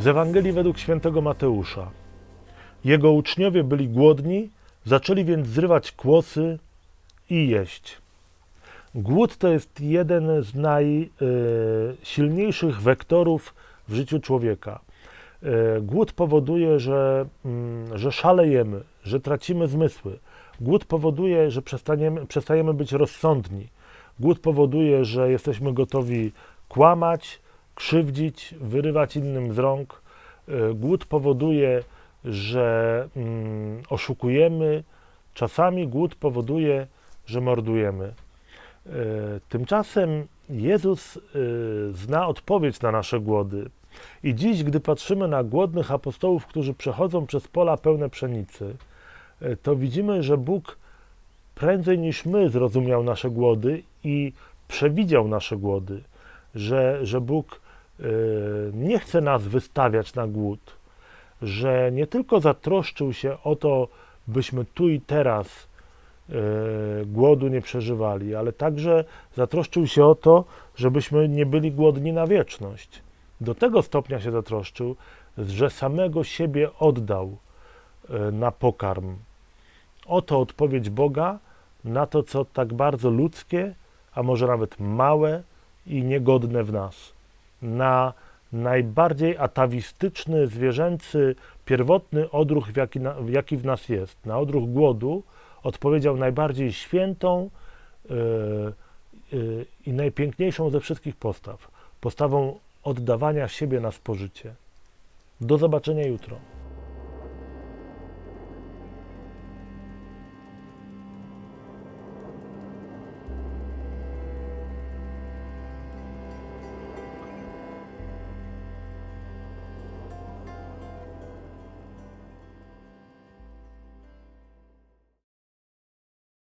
Z Ewangelii według świętego Mateusza. Jego uczniowie byli głodni, zaczęli więc zrywać kłosy i jeść. Głód to jest jeden z najsilniejszych wektorów w życiu człowieka. E, Głód powoduje, że, mm, że szalejemy, że tracimy zmysły. Głód powoduje, że przestajemy być rozsądni. Głód powoduje, że jesteśmy gotowi kłamać, krzywdzić, wyrywać innym z rąk. E, Głód powoduje, że mm, oszukujemy. Czasami głód powoduje, że mordujemy. E, Tymczasem Jezus e, zna odpowiedź na nasze głody. I dziś, gdy patrzymy na głodnych apostołów, którzy przechodzą przez pola pełne pszenicy, to widzimy, że Bóg prędzej niż my zrozumiał nasze głody i przewidział nasze głody, że, że Bóg nie chce nas wystawiać na głód, że nie tylko zatroszczył się o to, byśmy tu i teraz e, głodu nie przeżywali, ale także zatroszczył się o to, żebyśmy nie byli głodni na wieczność. Do tego stopnia się zatroszczył, że samego siebie oddał e, na pokarm. Oto odpowiedź Boga na to, co tak bardzo ludzkie, a może nawet małe i niegodne w nas. Na najbardziej atawistyczny, zwierzęcy, pierwotny odruch, jaki, na, w jaki w nas jest, na odruch głodu, odpowiedział najbardziej świętą e, e, i najpiękniejszą ze wszystkich postaw postawą oddawania siebie na spożycie. Do zobaczenia jutro.